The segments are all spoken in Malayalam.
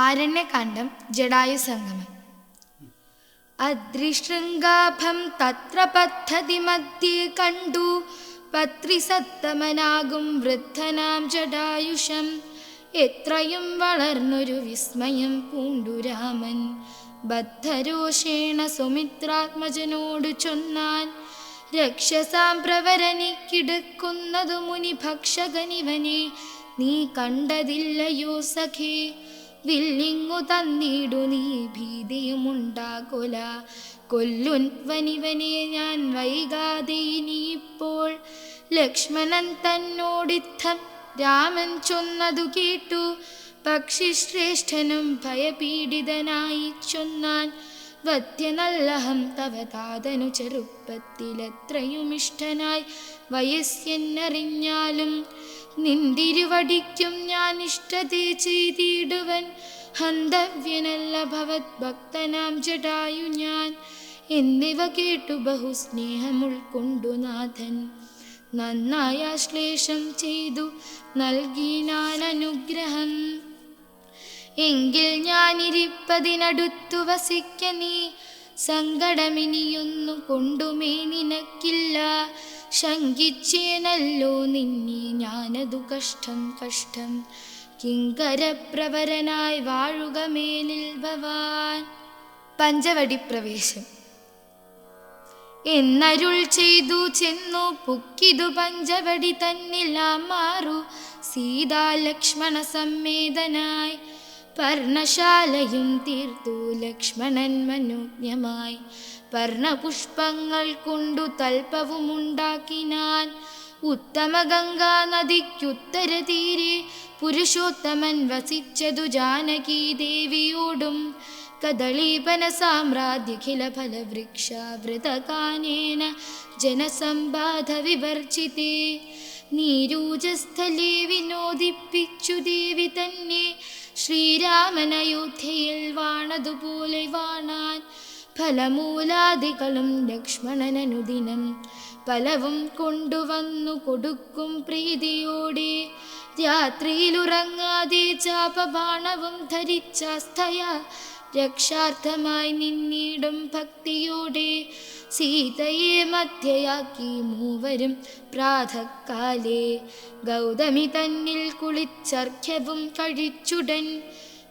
ആരണ്യകാന്ഡം ജഡായു സംഗമം. അദ്രിശൃംഗാഭം തത്ര പദ്ധതി മധ്യേ കണ്ടു. പത്രിസത്തമനാകും വൃദ്ധനാം ജടായുഷം എത്രയും വളർന്നൊരു വിസ്മയം പൂണ്ടു രാമൻ. ബദ്ധരോഷേണ സുമിത്രാത്മജനോട് ചൊന്നാൻ. രക്ഷസാം പ്രവരനിക്കിടക്കുന്നതു മുനി ഭക്ഷകനിവനെ നീ കണ്ടതില്ലയോ സഖേ. വില്ലിങ്ങു തന്നിടു നീ ഭീതിയുമുണ്ടാകുല. കൊല്ലുൻ വനിവനെ ഞാൻ വൈകാതെ ഇനിയിപ്പോൾ. ലക്ഷ്മണൻ തന്നോടിത്തം രാമൻ ചൊന്നതു കേട്ടു. പക്ഷിശ്രേഷ്ഠനും ഭയപീഡിതനായി ചൊന്നാൻ വത്യനല്ലഹം തവ താതനു ചെറുപ്പത്തിലെത്രയുമിഷ്ടനായി. വയസ്സെന്നറിഞ്ഞാലും നിന്തിരുവടിക്കും ഞാൻ ഇഷ്ടതേ ചെയ്തിടുവൻ. ഹന്തവ്യനല്ല ഭവത് ഭക്തനാം ജടായു ഞാൻ. എന്നിവ കേട്ടു ബഹുസ്നേഹമുൾക്കൊണ്ടു നാഥൻ. നന്നായ ശ്ലേഷം ചെയ്തു നൽകിനാൻ അനുഗ്രഹം. എങ്കിൽ ഞാനിരിപ്പതിനടുത്തു വസിക്ക നീ. സങ്കടമിനിയൊന്നു കൊണ്ടുമേ നിനക്കില്ല. ശങ്കിച്ചേനല്ലോ നിന്നെ ഞാനതു കഷ്ടം കഷ്ടം കിങ്കരപ്രവരനായി വാഴുക മേലിൽ ഭവാൻ. പഞ്ചവടി പ്രവേശം എന്നരുൾ ചെയ്തു ചെന്നു പുക്കിതു പഞ്ചവടി തന്നിലാം മാറു. സീതാലക്ഷ്മണ സമ്മേതനായി പർണശാലയും തീർത്തു ലക്ഷ്മണൻ മനോജ്ഞമായി. പർണപുഷ്പങ്ങൾ കൊണ്ടു തൽപ്പവുമുണ്ടാക്കിനാൻ ഉത്തമ ഗംഗാ നദിക്കുത്തര തീരെ പുരുഷോത്തമൻ വസിച്ചതു ജാനകീ ദേവിയോടും കദളീപന സാമ്രാജ്യഖില ഫലവൃക്ഷാവൃതകാനേന ജനസമ്പാധ വിവർജിതേ നീരൂജസ്ഥലേ വിനോദിപ്പിച്ചു ദേവി തന്നെ ശ്രീരാമനയോധ്യയിൽ വാണതുപോലെ വാണാൻ ഫലമൂലാദികളും ലക്ഷ്മണനനുദിനം ഫലവും കൊണ്ടുവന്നു കൊടുക്കും പ്രീതിയോടെ. രാത്രിയിലുറങ്ങാതെ ചാപബാണവും ധരിച്ചാസ്ഥയ രക്ഷാർത്ഥമായി നിന്നിടും ഭക്തിയോടെ. സീതയെ മധ്യയാക്കി മൂവരും പ്രാതക്കാലേ. ഗൗതമി തന്നിൽ കുളിച്ചർഘ്യവും കഴിച്ചുടൻ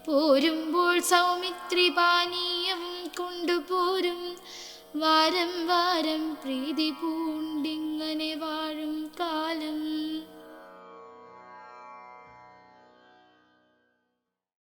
പോരുമ്പോൾ സൗമിത്രി കൊണ്ടുപോരും വാരം വാരം പ്രീതി പൂണ്ടി